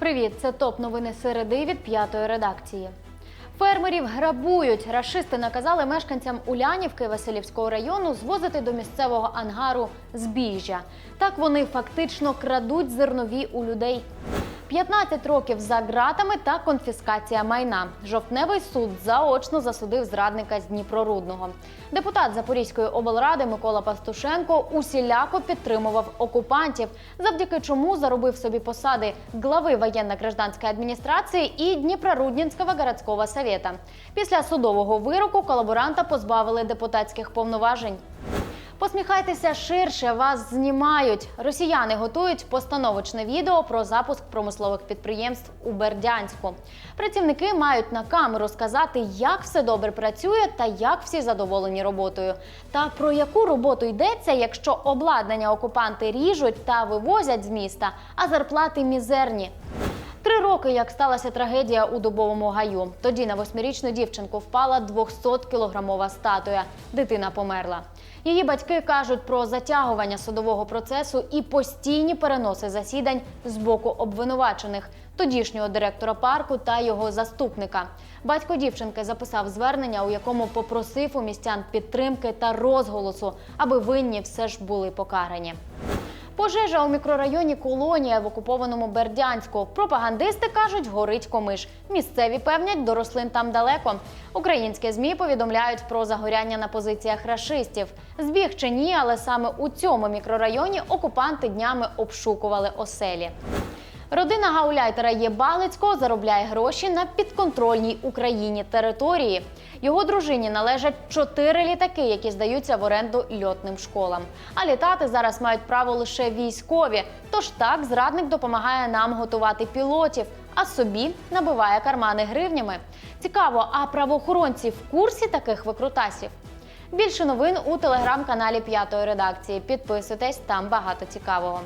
Привіт, це топ новини середи від п'ятої редакції. Фермерів грабують. Рашисти наказали мешканцям Улянівки Василівського району звозити до місцевого ангару збіжжя. Так вони фактично крадуть зернові у людей. 15 років за ґратами та конфіскація майна. Жовтневий суд заочно засудив зрадника з Дніпрорудного. Депутат Запорізької облради Микола Пастушенко усіляко підтримував окупантів, завдяки чому заробив собі посади глави воєнно-гражданської адміністрації і Дніпроруднінського городського совета. Після судового вироку колаборанта позбавили депутатських повноважень. Посміхайтеся ширше, вас знімають. Росіяни готують постановочне відео про запуск промислових підприємств у Бердянську. Працівники мають на камеру сказати, як все добре працює та як всі задоволені роботою. Та про яку роботу йдеться, якщо обладнання окупанти ріжуть та вивозять з міста, а зарплати мізерні. Три роки, як сталася трагедія у дубовому гаю. Тоді на восьмирічну дівчинку впала 200-кілограмова статуя. Дитина померла. Її батьки кажуть про затягування судового процесу і постійні переноси засідань з боку обвинувачених, тодішнього директора парку та його заступника. Батько дівчинки записав звернення, у якому попросив у містян підтримки та розголосу, аби винні все ж були покарані. Пожежа у мікрорайоні Колонія в окупованому Бердянську. Пропагандисти кажуть, горить комиш. Місцеві певнять, до рослин там далеко. Українські змі повідомляють про загоряння на позиціях рашистів. Збіг чи ні, але саме у цьому мікрорайоні окупанти днями обшукували оселі. Родина гауляйтера Єбалицького заробляє гроші на підконтрольній Україні території. Його дружині належать чотири літаки, які здаються в оренду льотним школам. А літати зараз мають право лише військові. Тож так зрадник допомагає нам готувати пілотів, а собі набиває кармани гривнями. Цікаво, а правоохоронці в курсі таких викрутасів? Більше новин у телеграм-каналі П'ятої редакції. Підписуйтесь, там багато цікавого.